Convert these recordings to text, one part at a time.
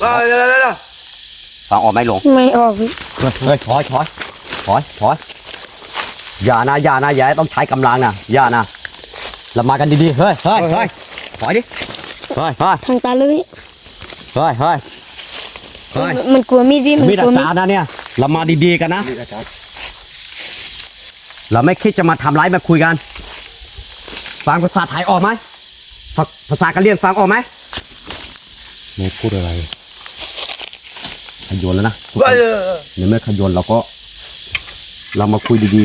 เฮ้ยเดี๋ยวเดี๋ยวเดี๋ยวฟังออกไหมหลวงไม่ออกพี่เฮ้ยเฮ้ยถอยถอยถอยถอยอย่านะอย่านะอย่าให้ต้องใช้กำลังนะอย่านะเรามากันดีๆเฮ้ยเฮ้ยเฮ้ยถอยดิเฮ้ยเฮ้ยทางตาเลยพี่เฮ้ยเฮ้ยเฮ้ยมันกลัวมีดพี่มันมีดกลัวอามีจารดย์นะเนี่ยเรามาดีๆกันนะ นี่อาจารย์เราไม่คิดจะมาทำร้ายมาคุยกันฟังภาษาไทยออกไหมฟังภาษากะเหรี่ยงฟังออกไหม ไม่พูดอะไร ขยนแล้วนะเฮ้ยเดี๋ยวเดี๋ยวในเมื่อขยนเราก็ เรามาคุยดี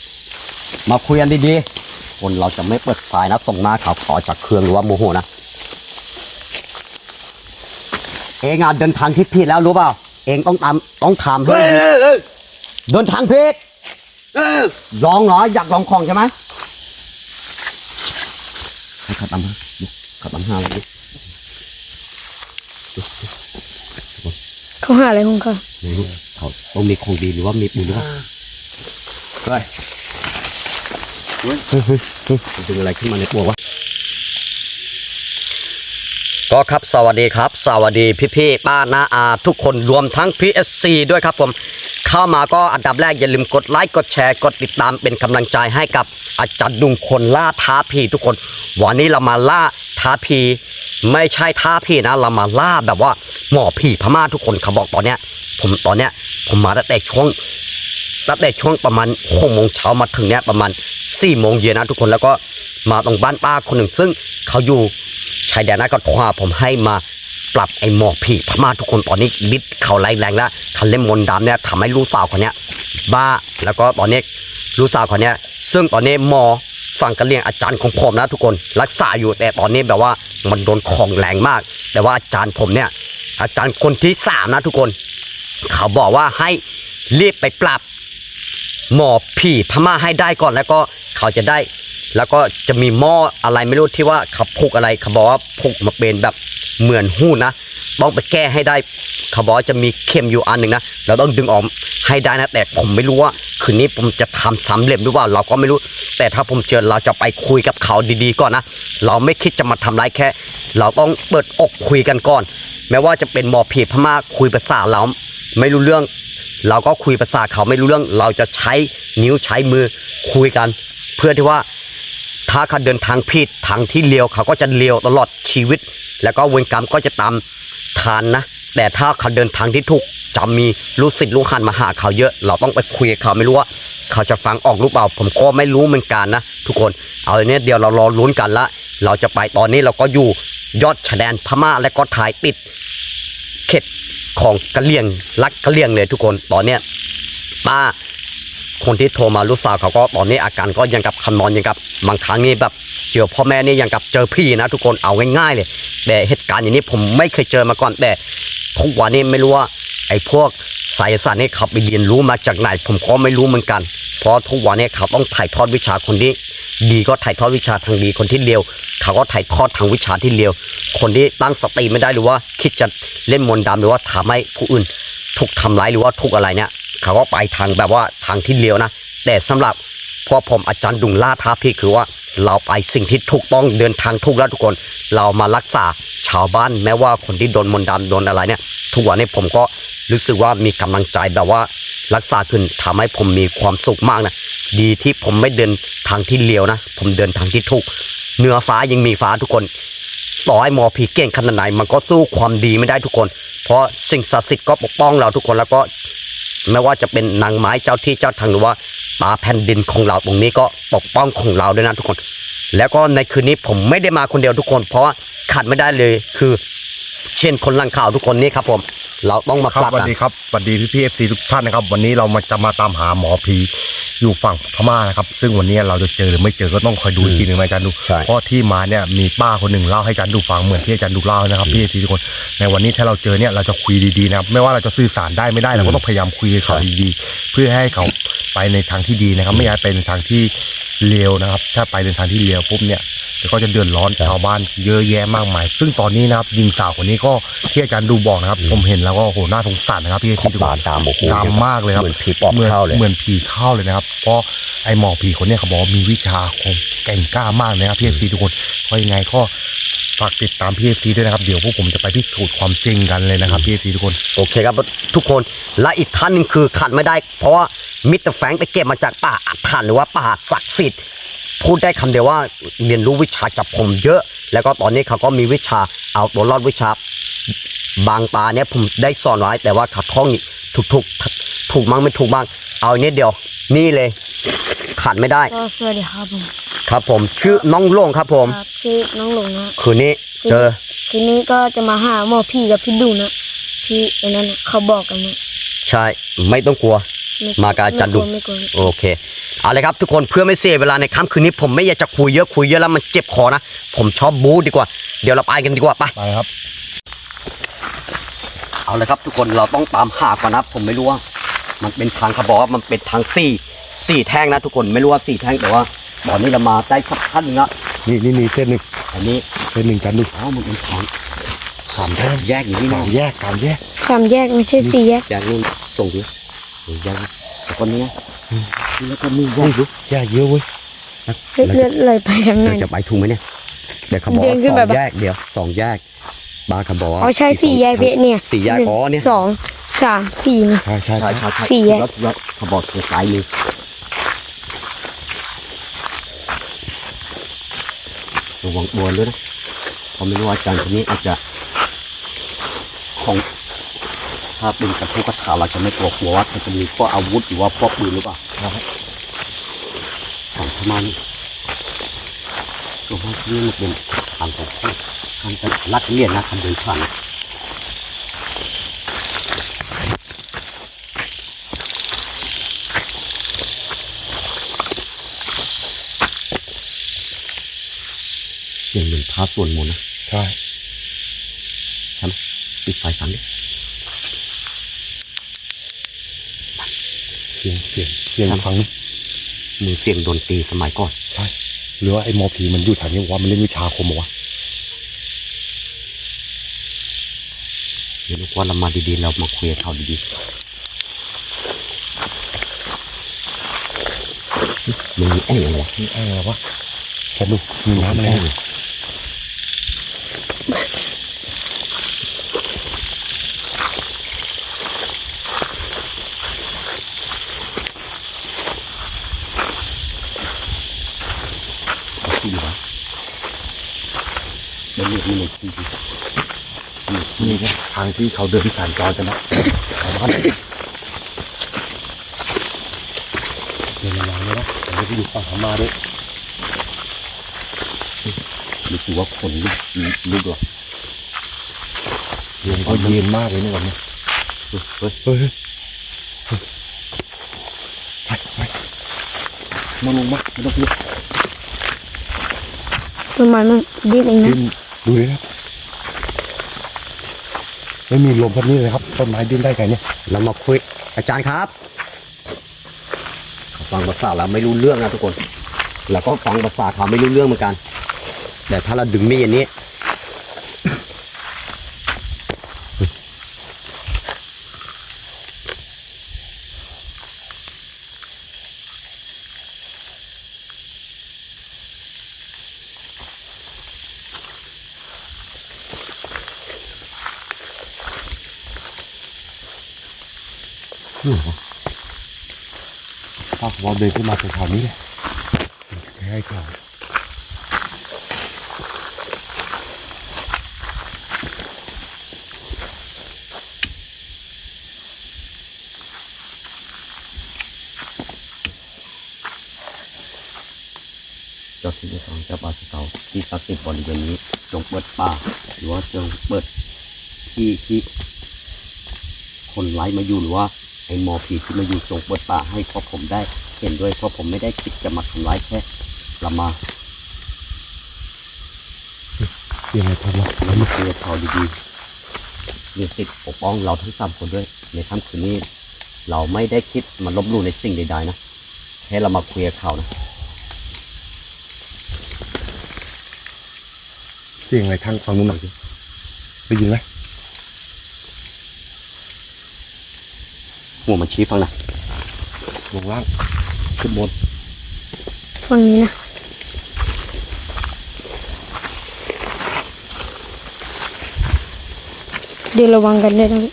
ๆ มาคุยกันดีๆ คนเราจะไม่เปิดไฟนะส่งหน้าเขาขอจากเครื่องหรือว่าโมโหนะเองอะเดินทางที่ผิดแล้วรู้เปล่า เองต้องตามต้องถามด้วเฮ้ยยเฮ้ยเฮ้ยเดินทางผิดเฮ้ยลองเหรออยากลองของใช่ไหมให้ขับตามมาดูขับตามหาเลยดิ เขาหาอะไรของเขาไม่รู้เขาต้องมีของดีหรือว่ามีบุญหรือเปล่าเฮ้ยเฮ้ยเฮ้ยเฮ้ยเฮ้ยมันเป็นอะไรขึ้นมาในตัววะก็ครับสวัสดีครับ สวัสดีพี่ๆป้าน้าอาทุกคนรวมทั้ง PSC ด้วยครับผม เข้ามาก็อันดับแรกอย่าลืมกดไลค์กดแชร์กดติดตามเป็นกำลังใจให้กับอาจารย์ดุงคนล่าท้าผีทุกคน วันนี้เรามาล่าท้าผีไม่ใช่ท้าผีนะเรามาล่าแบบว่าหมอผีพม่าทุกคนเขาบอกตอนเนี้ย ผมตอนเนี้ย ผมมาตั้งแต่ช่วงตั้งแต่ช่วงประมาณหกโมงเช้ามาถึงเนี้ยประมาณสี่โมงเย็นนะทุกคนแล้วก็มาตรงบ้านป้าคนหนึ่งซึ่งเขาอยู่ชายแดนนะก็ทรหาผมให้มา ปรับไอ้หมอผีพม่าทุกคนตอนนี้ฤทธิ์เขาไล่แรงแล้วคันเล่มมนดำเนี่ยทำให้ลูกสาวคนเนี้ยบ้าแล้วก็ตอนนี้ลูกสาวคนเนี้ยซึ่งตอนนี้หมอฟังกันเรียงอาจารย์ของผมนะทุกคนรักษาอยู่แต่ตอนนี้แบบว่ามันโดนของแรงมาก แต่ว่าอาจารย์ผมเนี่ยอาจารย์คนที่สามนะทุกคน เขาบอกว่าให้รีบไปปรับหมอผีพม่าให้ได้ก่อนแล้วก็เขาจะได้ แล้วก็จะมีหม้ออะไรไม่รู้ที่ว่าเขาผูกอะไรเขาบอกว่าผูกมาเป็นแบบ เหมือนหู้นะ ต้องไปแก้ให้ได้เขาบอกจะมีเข็มอยู่อันหนึ่งนะ เราต้องดึงออกให้ได้นะ แต่ผมไม่รู้ว่า คืนนี้ผมจะทำสำเร็จหรือเปล่าเราก็ไม่รู้ แต่ถ้าผมเจอเราจะไปคุยกับเขาดีๆก่อนนะ เราไม่คิดจะมาทำร้ายแค่ เราต้องเปิดอกคุยกันก่อน แม้ว่าจะเป็นหมอผีพม่าคุยภาษาเราไม่รู้เรื่อง เราก็คุยภาษาเขาไม่รู้เรื่อง เราจะใช้นิ้วใช้มือคุยกัน เพื่อที่ว่าถ้าเขาเดินทางผิดทางที่เลี้ยวเขาก็จะเลี้ยวตลอดชีวิต แล้วก็เวรกรรมก็จะตามทานนะ แต่ถ้าเขาเดินทางที่ถูกจะมีลูกศิษย์ลูกหันมาหาเขาเยอะ เราต้องไปคุยกับเขาไม่รู้ว่า เขาจะฟังออกหรือเปล่า ผมก็ไม่รู้เหมือนกันนะ ทุกคนเอาอย่างนี้เดี๋ยวเรารอลุ้นกันละ เราจะไปตอนนี้เราก็อยู่ยอดชายแดนพม่าและก็ถ่ายติด เขตของกะเหรี่ยงรักกะเหรี่ยงเลยทุกคนตอนเนี้ยป้า คนที่โทรมาลูกสาวเขาก็ตอนนี้อาการก็ยังกับคำนนอนยังกับบางครั้งนี่แบบเจอพ่อแม่นี่ยังกับเจอพี่นะ ทุกคนเอาง่ายๆเลย แต่เหตุการณ์อย่างนี้ผมไม่เคยเจอมาก่อนแต่ทุกวันนี้ไม่รู้ว่าไอ้พวกสายศาสตร์นี่เขาไปเรียนรู้มาจากไหน ผมก็ไม่รู้เหมือนกัน เพราะทุกวันนี้เขาต้องถ่ายทอดวิชาคนที่ดีก็ถ่ายทอดวิชาทางดีคนที่เลวเขาก็ถ่ายทอดทางวิชาที่เลวคนที่ตั้งสติไม่ได้หรือว่าคิดจะเล่นมนต์ดำหรือว่าทำให้ผู้อื่นถูกทำร้ายหรือว่าถูกอะไรเนี่ย เขาก็ไปทางแบบว่าทางที่เลี้ยวนะ แต่สำหรับพวกผมอาจารย์ดุงล่าท้าพี่คือว่าเราไปสิ่งที่ถูกต้องเดินทางถูกแล้วทุกคน เรามารักษาชาวบ้านแม้ว่าคนที่โดนมนต์ดำโดนอะไรเนี่ย ทุกวันนี้ผมก็รู้สึกว่ามีกำลังใจแบบว่ารักษาขึ้นทำให้ผมมีความสุขมากนะดีที่ผมไม่เดินทางที่เลี้ยวนะ ผมเดินทางที่ถูกเหนือฟ้ายังมีฟ้าทุกคน ต่อให้หมอผีเก่งขนาดไหนมันก็สู้ความดีไม่ได้ทุกคน เพราะสิ่งศักดิ์สิทธิ์ก็ปกป้องเราทุกคนแล้วก็ ไม่ว่าจะเป็นนางไม้เจ้าที่เจ้าทางหรือว่าป่าแผ่นดินของเราตรงนี้ก็ปกป้องของเราด้วยนะทุกคน แล้วก็ในคืนนี้ผมไม่ได้มาคนเดียวทุกคน เพราะว่าขาดไม่ได้เลยคือ เช่นคนลังข่าวทุกคนนี่ครับผม เราต้องมาครัปบรับสวัสนะดีครับสวัสดีพี่พีเอฟซีทุกท่านนะครับ วันนี้เรามาจะมาตามหาหมอผีอยู่ฝั่งพม่านะครับ ซึ่งวันนี้เราจะเจอหรือไม่เจอก็ต้องคอยดูอีกทีหนึ่งนะอาจารย์ดูใช่ เพราะที่มาเนี่ยมีป้าคนหนึ่งเล่าให้อาจารย์ดูฟังเหมือนที่อาจารย์ดูเล่านะครับพี่เอฟซีทุกคนในวันนี้ถ้าเราเจอเนี่ยเราจะคุยดีๆนะครับไม่ว่าเราจะสื่อสารได้ไม่ได้เราก็ต้องพยายามคุยกับเขาดีๆเพื่อให้เขาไปในทางที่ดีนะครับ ไม่ให้ไปในทางที่เลวนะครับ ถ้าไปในทางที่เลวปุ๊บเนี่ย เดี๋ยวก็จะเดือดร้อนชาวบ้านเยอะแยะมากมาย ซึ่งตอนนี้นะครับยิงสาวคนนี้ก็ที่อาจารย์ดูบอกนะครับ ผมเห็นแล้วก็โอ้โหน่าสงสารนะครับพี่เอฟขซีอบทุกคตานดำโอ้โหดำมากเลยครับเหมือนผีปอบหมืนเข้าเลยเหมือนผีเข้าเลยนะครับ เพราะไอหมอผีคนเนี้ยเขาบอกว่ามีวิชาคมแก่งกล้ามากเลยนะครับพี่เอฟซีทุกคนเพราะยังไงก็ฝฝากติดตามพี่เอฟซีด้วยนะครับ เดี๋ยวพวกผมจะไปพิสูจน์ความจริงกันเลยนะครับพี่เอฟซีทุกคน โอเคครับทุกคน และอีกท่านหนึงคือขาดไม่ได้ เพราะว่ามิสเตอร์แฟรงค์ไปเก็บมาจากป่าอัฐานหรือว่าป่าศักดิ์สิทธิ์ พูดได้คำเดียวว่าเรียนรู้วิชาจับผมเยอะ แล้วก็ตอนนี้เขาก็มีวิชาเอาตัวรอดวิชาบางตาเนี่ยผมได้สอนไว้แต่ว่าขัดข้องอีกถูกถูกถูกมั้งไม่ถูกบ้าง เอาอันนี้เดียว นี่เลยขาดไม่ได้ก็สวัสดีครับผมครับผมชื่อน้องโล่งครับผมครับชื่อน้องหลงนะคืนนี้เจอคืนนี้ก็จะมาหาหมอพี่กับพี่ดูนะที่ไอ้นั่นน่ะเขาบอกกันนะใช่ไม่ต้องกลัวไมากับอาจารย์ดุไม่กลัวไม่กลัวโอเคเอาเลยครับทุกคนเพื่อไม่เสียเวลาในค่ำคืนนี้ผมไม่อยากจะคุยเยอะคุยเยอะแล้วมันเจ็บคอนะ ผมชอบบู๊ดีกว่า เดี๋ยวเราไปกันดีกว่าไป ไปครับ เอาเลยครับทุกคนเราต้องตามหาก่อนนะผมไม่รู้ว่า มันเป็นทางเขาบอกว่ามันเป็นทางสี่สี่แท่งนะทุกคนไม่รู้ว่าสี่แท่งแต่ว่าตอนนี้เรามาได้สักพักหนึงละนี่นี่นี่เส้นหนึ่งอันนี้เส้นหนึ่งจันดูเอ้ามันเป็นทางสามแท่งแยกอย่างนี้สานะมแยกสามแยกสามแยกไม่ใช่สี่แยก แยกนู่นส่งดิ เดี๋ยวแยกแล้วก็เนี้ยแล้วก็นี่แยกดูแยกเยอะเว้ยเฮ้ยเลือดไหลไปทางไหนเดี๋ยวจะไปถูกไหมเนี่ยเดี๋ยวเขาบอกเดินว่าขึ้สนอไปงปะแยกเดี๋ยวสองแยกบาร์เขาบอกว่าอ๋อใช่สี่แยกเพชรเนี่ยสี่แยกหนึ่งอ๋อเนี่ยสองสามสี่นี่ใช่ใช่ใช่ใช่ใช่ใช่สี่แยกแล้วแล้วเขาบอกทางซ้ายมือระวังบอลด้วยนะเขาไม่รู้ว่าอาจารย์คนนี้อาจจะของ ถ้าเป็นกระทุกกระถาเราจะไม่กลัวกลัวว่าเขาจะมีพวกอาวุธหรือว่าพวกปืนหรือเปล่าของพม่านี่หลวงพ่อที่นี่มันเป็นทางของพวกทางการลัดเลียนนะทางเดินผ่านนะเสียงเหมือนพระสวดมนต์นะ ใช่ ใช่ไหมปิดไฟฟังดิ สียงเสียงเสียงฟังนี่มือเสียงดนตรีสมัยก่อน ใช่ หรือว่าไอ้หมอผีมันอยู่แถวนี้ว่ามันเล่นวิชาคมเหรอวะเดี๋ยวนึกว่าเรามาดีๆ เรามาคุยกับเขาดีๆมึงมีแอ่งอะไรวะนี่แอ่งอะไรวะจันดูมีน้ำอะไรแอ่งเนี่ย ที่อยู่วะเดี๋ยว นี้มีในที่ดีนี่นะทางที่เขาเดินผ่านจรกันนะเอามาเดินระวังเลยนะผมไม่ได้อยู่ฝั่งพม่าด้วยรู้สึกว่าคนลุกลุกหรอเย็นก็เย็นมากเลยในวันนี้เฮ้ยเฮ้ยไปไปมาลงมาไม่ต้องพูดต้นไม้มันดิ้นเองนะดิ้นดูเลยนะ ไม่มีลมแบบนี้เลยครับต้นไม้ดิ้นได้ไงเนี่ยเรามาคุยอาจารย์ครับ ฟังภาษาเราไม่รู้เรื่องนะทุกคนเราก็ฟังภาษาเขาไม่รู้เรื่องเหมือนกัน แต่ถ้าเราดึงมีดอย่างนี้ อ้าวเราเดินขึ้นมาแถวนี้เลยให้ขาวเจ้าที่เจ้าทางเจ้าป่าเจ้าเขาที่ศักดิ์สิทธิ์บริเวณนี้จงเปิดป่าหรือว่าจงเปิดที่ที่คนไร้มาอยู่หรือว่า อ้หมอผีที่มาอยู่จงเปิดป่าให้เพราะผมได้เห็นด้วยเพราะผมไม่ได้คิดจะมาทำร้ายแค่เรามายังไงพอมาแล้วมาคุยกับเขาดีๆมีสิทธิ์ปกป้องเราทั้งสามคนด้วย ในค่ำคืนนี้ เราไม่ได้คิดมาลบลู่ในสิ่งใดๆนะแค่เรามาคุยกับเขานะเสียงอะไรทางฝั่งนู้นหน่อยสิได้ยินไหม หัวมันชี้ฟังนะลงล่างขึ้นบนฝั่งนี้นะเดี๋ยวระวังกันด้วยนะพี่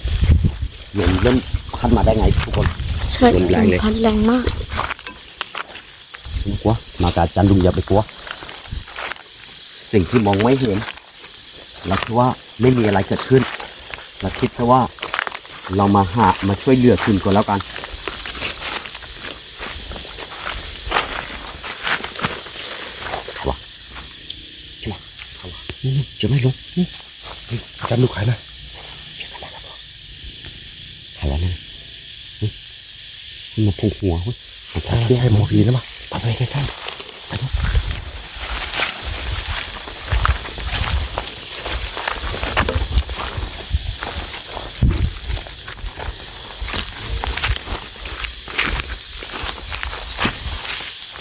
ลมเริ่มพัดมาได้ไงทุกคน ใช่ลมแรงเลย พัดแรงมากไม่กลัวมากับอาจารย์ลุงอย่าไปกลัว สิ่งที่มองไม่เห็นเราคิดว่าไม่มีอะไรเกิดขึ้นเราคิดแค่ว่า เรามาหามาช่วยเหลือคุณก่อนแล้วกันใครวะใช่ไหมใครวะนี่นี่จะไม่ลงนี่อาจารย์ดูใครนะใครวะนั่นน่ะเฮ้ยมันมาพุ่งหัวเว้ยมันใช่เชื่อใช่หมอผีนะมั้งไปไปใกล้ๆ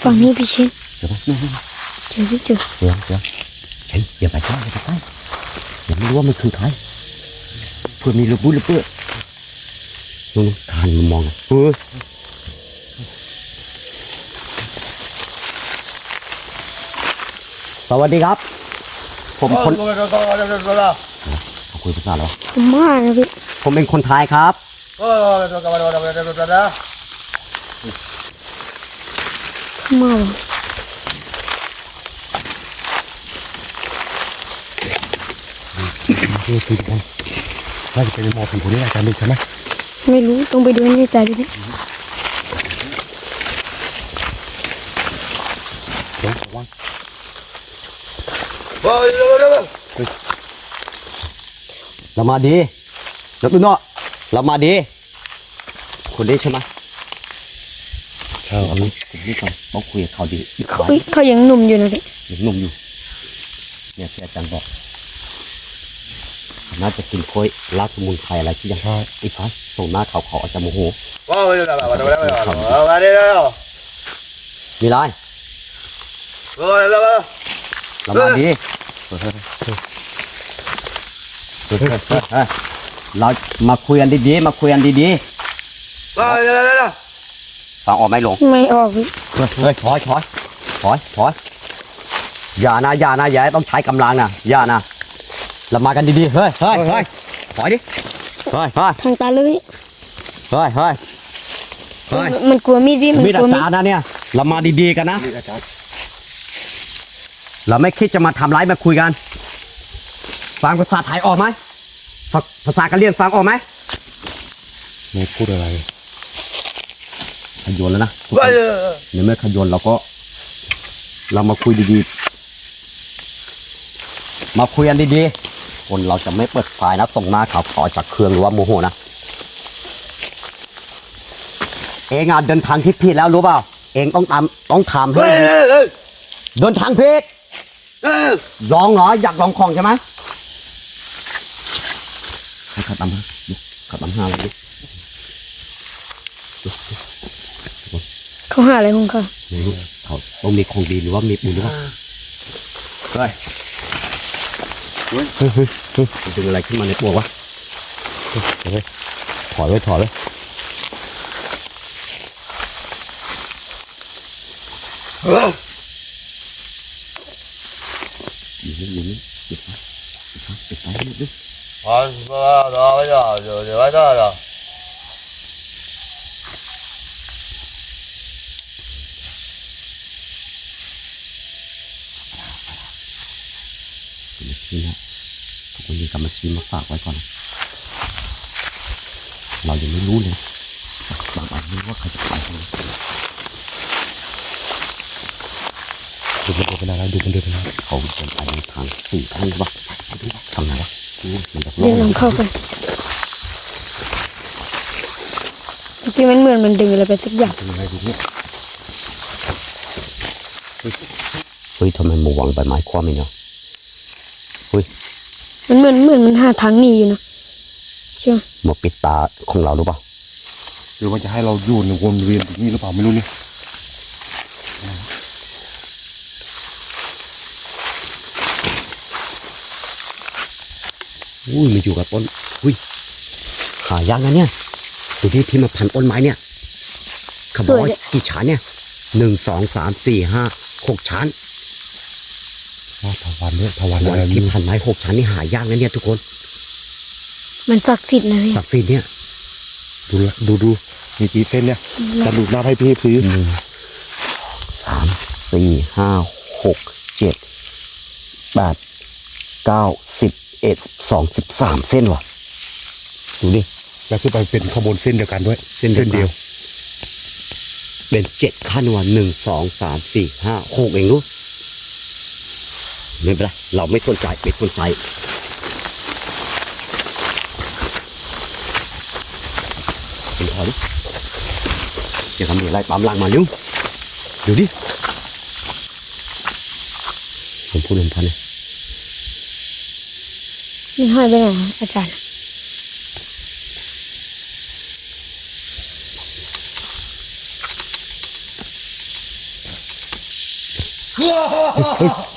ฝั่งนี้พี่ชินเดี๋ยวนะนู่นนู่นเจอพี่เจอเดี๋ยวเดี๋ยวเฮ้ยอย่าไปใกล้อย่าไปใกล้อย่าไม่รู้ว่ามันคือใครเพื่อมีระบุระเบิดนู่นนู่นทานมันมองอะเฮ้ยสวัสดีครับ ผมคนเขาคุยภาษาอะไรวะพม่านะพี่ผมเป็นคนไทยครับพม่า เหรอนี่คือคนน่าจะเป็นหมอผีคนนี้อาจารย์ดูใช่ไหมไม่รู้ต้องไปดูให้แน่ใจดิพี่เดี๋ยวระวังเรามาดีแล้วตุ้นเนาะเรามาดี คนนี้ใช่ไหม ใช่เอานี้ผมนี่ก่อนต้องคุยกับเขาดีอีกเขาฝ่ายเอ้ยเขายังหนุ่มอยู่นะพี่ยังหนุ่มอยู่ เนี่ยที่อาจารย์บอก น่าจะกินโค้ยลาดสมุนไพรอะไรที่ยังใช่อีกฝ่ายส่งหน้าเขาเขาอาจจะโมโหมีไรเรามาดีเฮ้ยเฮ้ยเฮ้ยเฮ้ยเฮ้ยเฮ้ยเฮ้ยเรามาคุยกันดีๆมาคุยกันดีๆ ฟังออกไหมหลงไม่ออกพี่เฮ้ยเฮ้ยถอยถอยถอยถอยอย่านะอย่านะอย่าให้ต้องใช้กำลังนะอย่านะเรามากันดีๆเฮ้ยเฮ้ยเฮ้ยถอยดิเฮ้ยเฮ้ยทางตาเลยพี่เฮ้ยเฮ้ยเฮ้ยมันกลัวมีดพี่มันมีดกลัวอามีจารดย์นะเนี่ย เรามาดีๆกันนะนี่อาจารย์เราไม่คิดจะมาทำร้ายมาคุยกันฟังภาษาไทยออกไหมฟังภาษากะเหรี่ยงฟังออกไหมไม่พูดอะไร ขยนแล้วนะทุกคนในเมื่อขยนเราก็ เรามาคุยดีๆ มาคุยกันดีๆ คนเราจะไม่เปิดไฟนะส่งหน้าเขาขอจากเครื่องหรือว่าโมโหนะ เองอะเดินทางที่ผิดแล้วรู้เปล่า เองต้องตามต้องถามให้ดีเดินทางผิดลองเหรออยากลองของใช่ไหมให้เขาตามมาดูเขาตามหาเรา เขาหาอะไรของเขาไม่รู้เขาต้องมีของดีหรือว่ามีบุญหรือเปล่าเฮ้ยเฮ้ยเฮ้ยเฮ้ยเฮ้ยมันดึงอะไรขึ้นมาในปวกวะเฮ้ยถอยไว้ถอยไว้อยู่นี่อยู่นี่ปิดไฟปิดไฟปิดไฟให้หมดดิกรรมชี นะทุกคนมีกรรมชีมาฝากไว้ก่อนนะเรายังไม่รู้เลยบางอันไม่รู้ว่าใครจะไปทางไหนดูมันเดินไปนานแล้วดูมันเดินไปนานเขาเดินไปในทางสี่ทางหรือเปล่าไปดูว่าทำไงวะอืมมันจะเดินหลังเข้าไปเมื่อกี้มันเหมือนมันดึงอะไรไปสักอย่างเป็นยังไงดูเนี่ยเฮ้ยทำไมมาวางใบไม้คว่ำไม่เนาะเฮ้ย มันเหมือนเหมือนมันหาทางหนีอยู่นะใช่ไหมมาปิดตาของเราหรือเปล่าหรือว่าจะให้เราอยู่ในวนเวียนอย่างนี้หรือเปล่าไม่รู้เนี่ยอุ้ยมาอยู่กับต้นอุ้ยหายากนะเนี่ยดูที่ที่มาพันต้นไม้เนี่ยเขาบอกว่ากี่ชั้นเนี่ยหนึ่งสองสามสี่ห้าหกชั้น ว่าถาวันเนี่ยถาวันวัอะไรนไม่ที่รู้พันไม้หกชั้นนี่หายากนะเนี่ยทุกคน มันศักดิ์สิทธิ์นะพี่ศักดิ์สิทธิ์เนี่ย ดูละดูดูมีกี่เส้นเนี่ยจะดูนับให้พี่ซื้อหนึ่งสามสี่ห้าหกเจ็ดแปดเก้าสิบเอ็ดสองสิบสามเส้นว่ะ ดูดิแล้วคือไปเป็นขบวนเส้นเดียวกันด้วย เส้นเดียวกันเดียวเป็นเจ็ดขั้นว่ะหนึ่งสองสามสี่ห้าหกเองรู้ ไม่เป็นไรเราไม่สนใจไม่สนใจเป็นพอดิเดี๋ยวทำอะไรตามหลังมาเร็วดูดิผมพูดลมพันเลยมันหายไปไหนอาจารย์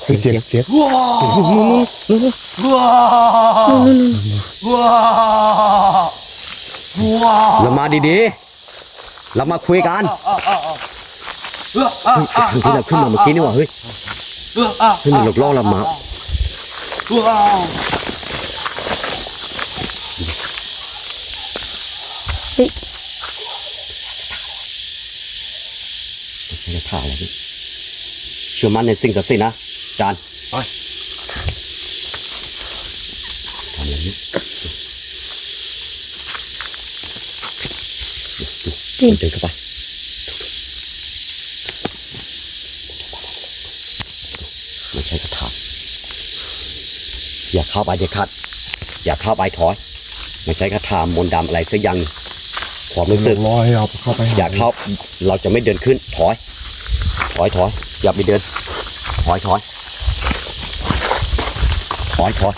เสียงเสียงเสียงว้าวว้าวนู่นนู่นนู่นว้าวว้าวเรามาดีๆ เรามาคุยกันเฮ้ยไอ้ทางที่เราขึ้นมาเมื่อกี้นี่หว่าเฮ้ยเฮ้ยมันหลอกล่อเรามาว้าวเฮ้ยไม่ใช่ท่าอะไรพี่เชื่อมั่นในสิ่งศักดิ์สิทธิ์นะอาจารย์ไปทำอย่างนี้จริงเดินเข้าไปไม่ใช่กระถางอย่าเข้าไปเด็ดขาดอย่าเข้าไปถอย ไม่ใช่กระถางมนต์ดำอะไรสักอย่างหนึ่งความรู้สึกรอให้เราเข้าไปหอย่าเข้า เราจะไม่เดินขึ้นถอย ถอยถอย อย่าไปเดิน ถอยถอยถอยถอย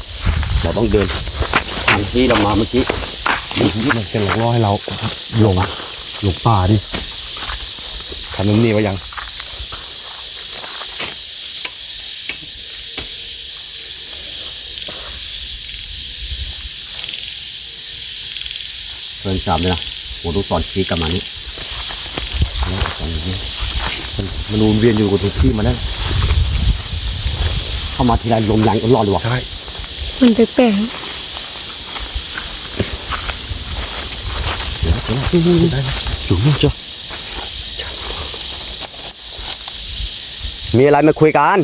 เราต้องเดินทางที่เรามาเมื่อกี้มันเป็นหลอกล่อให้เราหลงหลงป่าดิทำน้ำนี่ไว้ยังเพิ่นจำเลยนะโหดูตอนชี้กลับมานี่แล้วตอนนี้ มันมันวนเวียนอยู่กับทุกที่มานั่นเข้ามาทีไรลมแรงตลอดเลยวะใช่ มันแปลกเดี๋ยวเดี๋ยวดูดูดูได้ไหมดูนู่นจ้ะมีอะไรมาคุยกัน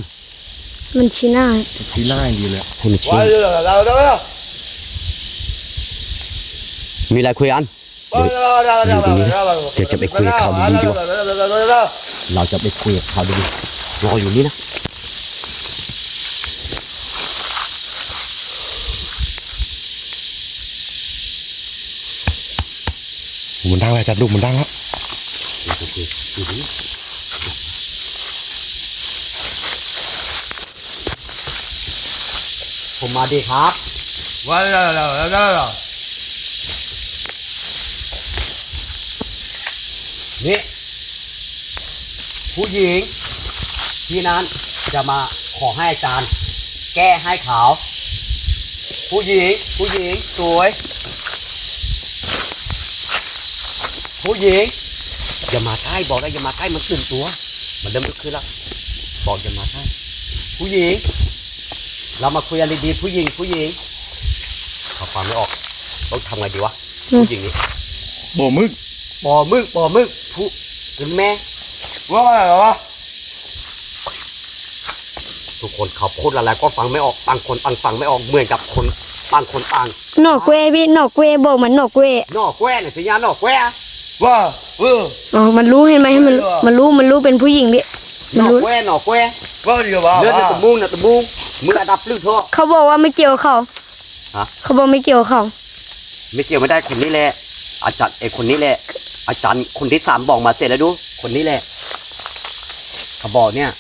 ๆมันชี้หน้าที่หน้าอย่างดีเลยให้มันชี้ว้าวว้าวว้าวว้าวมีอะไรคุยกันว้าวว้าวว้าวว้าวว้าวว้าวว้าวเดี๋ยวจะไปคุยกับเขาดีๆดีกว่า เราจะไปคุยกับเขาดีๆรออยู่นี่นะมันดังแล้วจัดดูมันดังแล้วผมมาดีครับว้าวว้าวว้าวว้าวว้าว นี่ ผู้หญิงที่นั้นจะมาขอให้อาจารย์ แก้ให้เขาผู้หญิง ผู้หญิงสวย ผู้หญิงอย่ามาใกล้บอกแล้วอย่ามาใกล้มันตื่นตัว มันเริ่มลุกขึ้นแล้วบอกอย่ามาใกล้ผู้หญิง เรามาคุยกันดีๆผู้หญิง ผู้หญิงเขาฟังไม่ออกต้องทำไงดีวะผู้หญิงนี้โบมึกปอมึกปอมึกผู้คุณแม่ ว้าวว้าวทุกคนเขาพูดอะไรก็ฟังไม่ออกต่างคนต่างฟังไม่ออกเหมือนกับคนต่างคนต่างหนอกเวพี่หนอกเวบอกมันหนอกเวนอกแกว้เนี่ยสิยานอกแกว้ว้าวว้าวอ๋อมันรู้เห็นไหมมันรู้มันรู้มันรู้เป็นผู้หญิงดินมันอกรู้แกว้นอกแกว้ว้าวดีกว่าเลือดในว้าวตะมูงในตะมูงมืออัดับลึกเถอะ เขาบอกว่าไม่เกี่ยวเขาฮะ เขาบอกไม่เกี่ยวเขาไม่เกี่ยวไม่ได้คนนี้แหละ อาจารย์เอกคนนี้แหละ อาจารย์คนที่สามบอกมาเสร็จแล้วดู คนนี้แหละ เขาบอกเนี่ย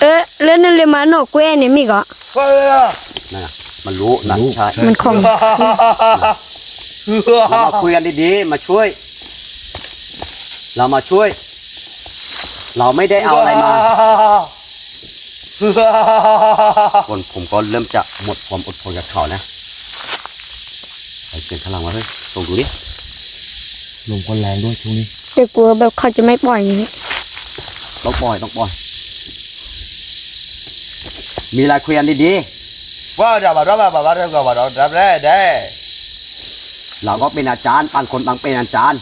เอ๊ะแล้วนั่นเลยมาหนอกเวเนี่ยมีก็ว้าวว้าวนั่นน่ะมันรู้นะใช่มันของเรามาคุยกันดีๆมาช่วย เรามาช่วย เราไม่ได้เอาอะไรมาคนผมก็เริ่มจะหมดความอดทนกับเขานะใครเสียงพลังวะเฮ้ยส่งดูดิลมก็แรงด้วยช่วงนี้แต่กลัวแบบเขาจะไม่ปล่อยอย่างนี้ ต้องปล่อยต้องปล่อย มีอะไรคุยกันดีว้าวจ้าว้าวว้าวว้าวว้าวว้าวว้าวได้ได้เราก็เป็นอาจารย์บางคนบางเป็นอาจารย์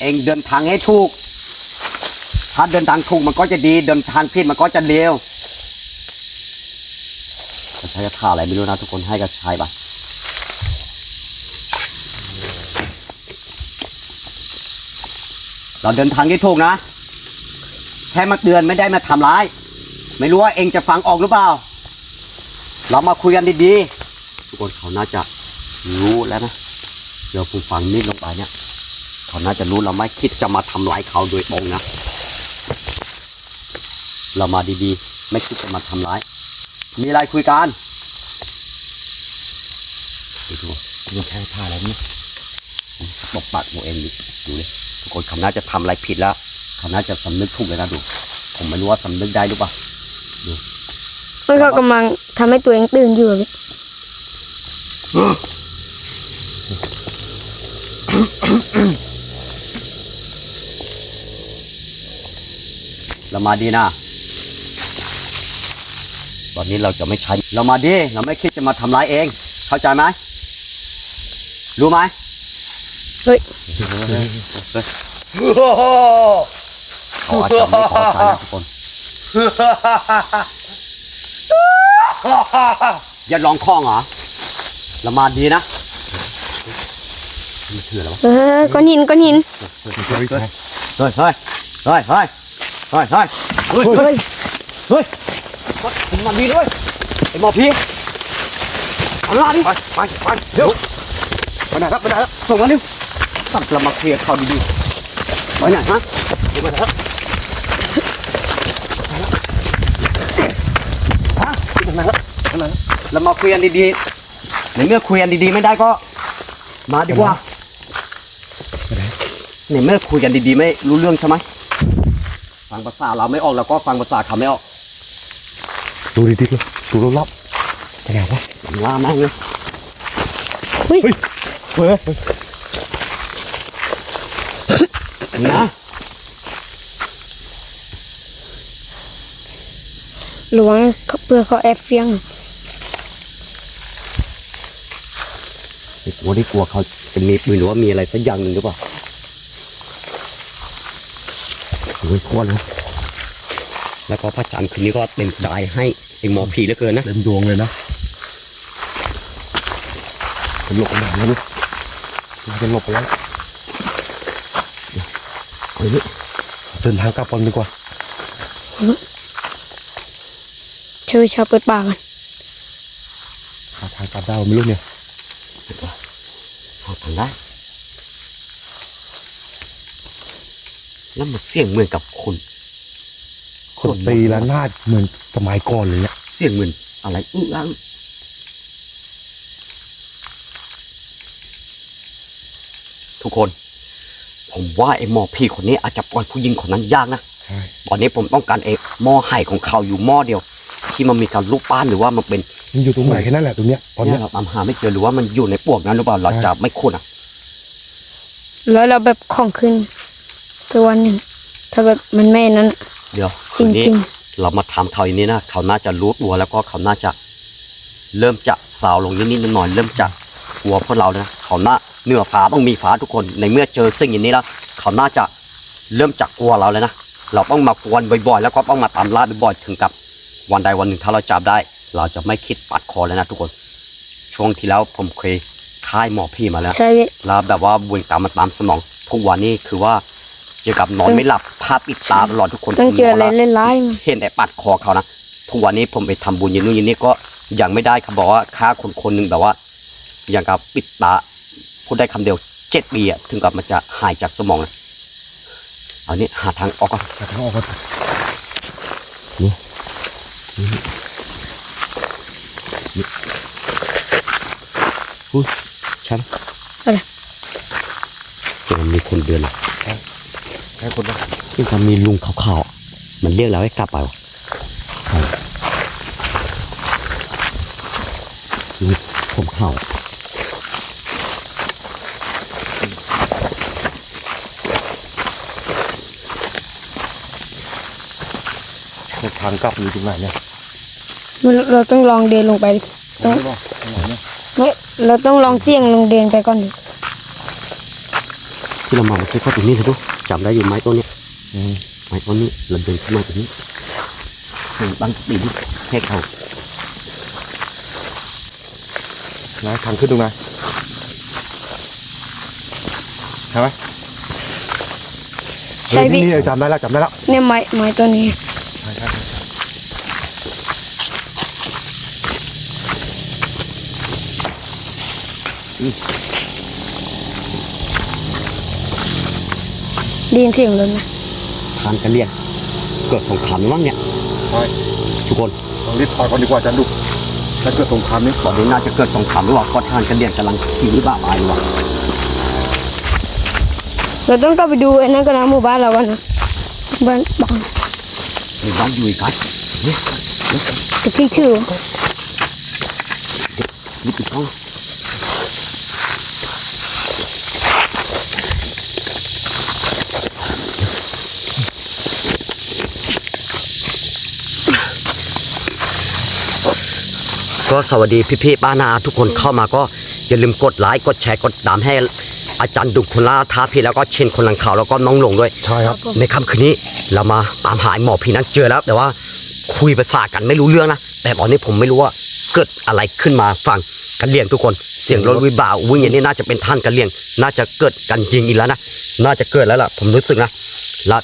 เองเดินทางให้ถูก ถ้าเดินทางถูกมันก็จะดี เดินทางผิดมันก็จะเลวใช้ท่าอะไรไม่รู้นะทุกคนให้กับชายไป เราเดินทางที่ถูกนะ แค่มาเตือนไม่ได้มาทำร้าย ไม่รู้ว่าเองจะฟังออกหรือเปล่า เรามาคุยกันดีๆทุกคนเขาน่าจะรู้แล้วนะเดี๋ยวผมฟังนิดลงไปเนี่ย เขาน่าจะรู้เราไม่คิดจะมาทำร้ายเขาโดยตรงนะ เรามาดีๆ ไม่คิดจะมาทำร้าย มีอะไรคุยกันดูดูดูแค่ท่าอะไรนี่ตบปากโมเองดิดูเลยทุกคนเขาน่าจะทำอะไรผิดแล้ว เขาน่าจะสำนึกถูกเลยนะดู ผมไม่รู้ว่าสำนึกได้หรือเปล่ามันเขากำลังทำให้ตัวเองตื่นอยู่อะพี่เรามาดีนะ ตอนนี้เราจะไม่ใช้ เรามาดี เราไม่คิดจะมาทำร้ายเอง เข้าใจไหม รู้ไหม เฮ้ย เขาอาจจะไม่พอใจนะทุกคนอย่าลองคล้องเหรอเรามาดีนะนี่คืออะไรวะเออก้อนหินก้อนหินเฮ้ยเฮ้ยเฮ้ยเฮ้ยเฮ้ยเฮ้ยเฮ้ยเฮ้ยเฮ้ยเฮ้ยเฮ้ยคุณมาดีด้วยไอ้หมอพี่เอาล่ะดิไปไปไปเดี๋ยวไปไหนครับไปไหนครับส่งมาเร็วสับเรามาเคลียร์เขาดีๆไปไหนฮะเดี๋ยวมาครับ ฮะไปไหนครับไปไหนครับเรามาคุยกันดีๆในเมื่อคุยกันดีๆไม่ได้ก็ มาดีกว่าไปไหนในเมื่อคุยกันดีๆไม่รู้เรื่องใช่ไหมฟังภาษาเราไม่ออกเราก็ฟังภาษาเขาไม่ออกดูดีๆเลยดูรอบๆไปไหนวะว่าแม่งเลยเฮ้ยเฮ้ยเฮ้ยนะ หลวงเขาเพื่อเขาแอบเฟียงไอ้กลัวที่กลัวเขาจะมีปืนหรือว่ามีอะไรสักอย่างหนึ่งหรือเปล่าโอ้ยทั่วเลยแล้วก็พระจันทร์คืนนี้ก็เต็มดายให้เองหมอผีเหลือเกินนะ เต็มดวงเลยนะจะหลบไปไหนแล้วลูกจะหลบไปแล้วเฮ้ยเดินทางกลับก่อนดีกว่า เชิญชาวเปิดปากกันหาทางกลับได้ไม่รู้เนี่ยหาทางได้แล้วมันเสียงเหมือนกับคนคนตีละนาดเหมือนสมัยก่อนเลยเนี่ยเสียงเหมือนอะไรอื้ออ้างทุกคน ผมว่าไอ้หมอพี่คนนี้อาจจะปล่อยผู้หญิงคนนั้นยากนะใช่ตอนนี้ผมต้องการไอ้หม้อไห่ของเขาอยู่หม้อเดียว ที่มันมีการลูกป้านหรือว่ามันเป็นมันอยู่ตรงไหนแค่นั้นแหละตรงเนี้ยตอนเนี่เนี้ยยเราตามหาไม่เจอหรือว่ามันอยู่ในปลวกนั้นหรือเปล่าเราใช่จะไม่คุ้นอะแล้วเราแบบของขึ้นตัววันหนึ่ง ถ้าแบบมันไม่นั้นอะเดี๋ยวจคืนนี้ริงเรามาทำเขาอย่างนี้นะ เขาน่าจะรู้ตัวแล้วก็เขาน่าจะเริ่มจะสาวลงนิดๆหน่อยๆเริ่มจะกลัวพวกเราแล้วนะเขาน่าเหนือฟ้าต้องมีฟ้าทุกคนในเมื่อเจอสิ่งอย่างนี้แล้วเขาน่าจะเริ่มจะกลัวเราแล้วนะเราต้องมากวนบ่อยๆ แล้วก็ต้องมาตามล่าบ่อยๆถึงกับ วันใดวันหนึ่งถ้าเราจับได้ เราจะไม่คิดปัดคอแล้วนะทุกคน ช่วงที่แล้วผมเคยค่ายหมอพี่มาแล้วๆใช่พี่แล้วแบบว่าบุญกรรมมาตามสนอง ทุกวันนี้คือว่าเกี่ยวกับนอนไม่หลับภาพปิดตาตลอดทุกคนต้องเจออะไรผมบกแล้วเล่นร้ายมาเห็นไอ้ปัดคอเขานะทุกวันนี้ผมไปทำบุญอยินนู่นอยินนี่ก็ยังไม่ได้เขาบอกว่าค่าคนคนหนึ่งแบบว่า อย่างกับปิดตาพูดได้คำเดียวเจ็ดปีอะถึงกับมันจะหายจากสมองนะเอานี้หาทางออกก่อนหาทางออกก่อน ฉันอะไรจะมันมีคนเดินอะใช่คนนะที่มันมีลุงขาวๆอะมันเรียกเราให้กลับไปวะใครลุงผมขาวอะ ทางกลับอยู่ตรงไหนเนี่ยมันเราต้องลองเดินลงไปต้องไม่รู้ตรงไหนเนี่ยไม่เราต้องลองเสี่ยงลงเดินไปก่อนดิที่เรามาเมื่อกี้ก็ตรงนี้เลยดูจำได้อยู่ไหมต้นเนี้ยอืมไม้ต้นนี้เราเดินขึ้นมาตรงนี้เห็นตั้งสติดิแค่เขานะทางขึ้นตรงไหนใช่ไหมใช่เฮ้ยพี่นี่นี่จำได้แล้วจำได้แล้วเนี่ยไม้ไม้ตัวนี้ ดีนเสียงรถไหมทานกันเรียกเกิดสงครามไหมมั้งเนี่ยใช่ทุกคนต้องรีบถอยก่อนดีกว่าอาจารย์ดุถ้าเกิดสงครามนี้ตอนนี้น่าจะเกิดสงครามหรือว่าก็ทานกันเรียกกำลังขี่หรือเปล่าอะไรวะเราต้องกลับไปดูไอ้นั่นกันนะหมู่บ้านเรากันนะบ้านบังหมู่บ้านอยู่อีกครับเนี่ยกระที่ถือนี่ปิดกล้อง ก็สวัสดีพี่ๆป้านาอาทุกคนเข้ามาก็อย่าลืมกดไลค์กดแชร์กดติดตามให้อาจารย์ดุคนละท้าพี่แล้วก็เชนคนหลังข่าวแล้วก็น้องหลงด้วย ใช่ครับ ในค่ำคืนนี้เรามาตามหาไอ้หมอผีนั้นเจอแล้ว แต่ว่าคุยภาษากันไม่รู้เรื่องนะแต่ตอนนี้ผมไม่รู้ว่าเกิดอะไรขึ้นมาฟังกันเลียงทุกคนเสียงรถวิบากวิ่งอย่างนี้น่าจะเป็นท่านกันเลียง น่าจะเกิดกันจริงอีกแล้วนะน่าจะเกิดแล้วล่ะผมรู้สึกนะและ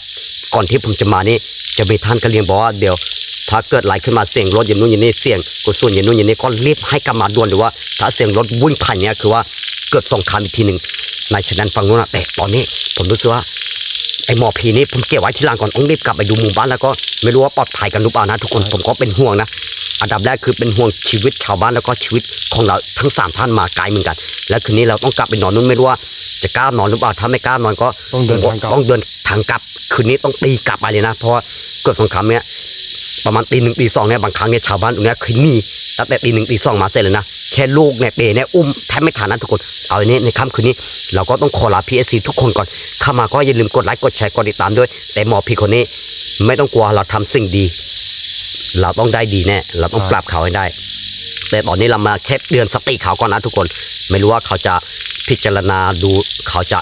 ก่อนที่ผมจะมานี่จะมีท่านกันเลียงบอกว่าเดี๋ยว ถ้าเกิดอะไรขึ้นมาเสียงรถอย่างนู้นอย่างนี้เสียงกุศลอย่างนู้นอย่างนี้ก็รีบให้กำมาด่วนหรือว่า ถ้าเสียงรถวิ่งผ่านเนี่ยคือว่าเกิดสองครามอีกทีหนึ่งในฉะนั้นฟังนู้นนะแต่ตอนนี้ผมรู้สึกว่าไอหมอผีนี่ผมเก็บไว้ที่หลังก่อนต้องรีบกลับไปดูหมู่บ้านแล้วก็ไม่รู้ว่าปลอดภัยกันหรือเปล่านะทุกคนผมก็เป็นห่วงนะอันดับแรกคือเป็นห่วงชีวิตชาวบ้านแล้วก็ชีวิตของเราทั้งสามท่านมาไกลเหมือนกัน แล้วคืนนี้เราต้องกลับไปนอนนู้นไม่รู้ว่าจะกล้านอนหรือเปล่าถ้าไม่กล้านอนก็ต้องเดินทางกลับต้องเดินทางกลับคืนนี้ต้องตีกลับไปเลยนะ เพราะเกิดสงครามเนี้ย ประมาณตีหนึ่งตีสองเนี่ยบางครั้งเนี่ยชาวบ้านตรงนี้เคยหนีตั้งแต่ตีหนึ่งตีสองมาเสร็จเลยนะแค่ลูกเนี่ยเปเนี่ยอุ้มแทบไม่ทันนะทุกคนเอาอันนี้ในค่ำคืนนี้ เราก็ต้องขอลาพีเอซีทุกคนก่อนเข้ามาก็อย่าลืมกดไลค์กดแชร์กดติดตามด้วย แต่หมอพีคนนี้ไม่ต้องกลัวเราทำสิ่งดี เราต้องได้ดีแน่เราต้องปรับเขาให้ได้ แต่ตอนนี้เรามาแค่เตือนสติเขาก่อนนะทุกคน ไม่รู้ว่าเขาจะพิจารณาดูเขาจะ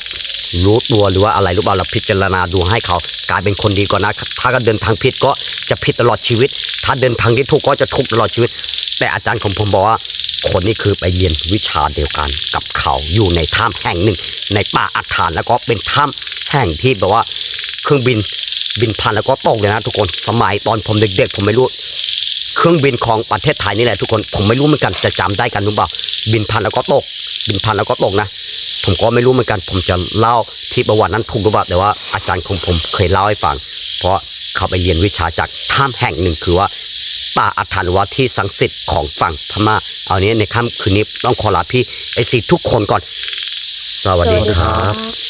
รู้ตัวหรือว่าอะไรรือเปล่าเราพิจารณาดูให้เขาายเป็นคนดีก่อนนะ ถ้าก็เดินทางผิดก็จะผิดตลอดชีวิต ถ้าเดินทางที่ถูกก็จะถูกตลอดชีวิต แต่อาจารย์ของผมบอกว่า คนนี้คือไปเรียนวิชาเดียวกันกับเขาอยู่ในถ้ำแห่งหนึ่ง ในป่าอัฐานแล้วก็เป็นถ้ำแห่งที่แบบว่า เครื่องบินบินผ่านแล้วก็ตกเลยนะทุกคนสมัยตอนผมเด็กๆ ผมไม่รู้เครื่องบินของประเทศไทยนี่แหละทุกคนผมไม่รู้เหมือนกันจะจำได้กันหรือเปล่าบินผ่านแล้วก็ตก บินผ่านแล้วก็ตกนะ ผมก็ไม่รู้เหมือนกัน ผมจะเล่าที่ประวัตินั้นถูกหรือเปล่าแต่ว่าอาจารย์ของผมเคยเล่าให้ฟัง เพราะเขาไปเรียนวิชาจากถ้ำแห่งหนึ่งคือว่าป่าอัฐานวะที่สังสิทธิ์ของฝั่งพม่า เอานี้ในค่ำคืนนี้ต้องขอลาพี่ไอซีทุกคนก่อน สวัสดีครับ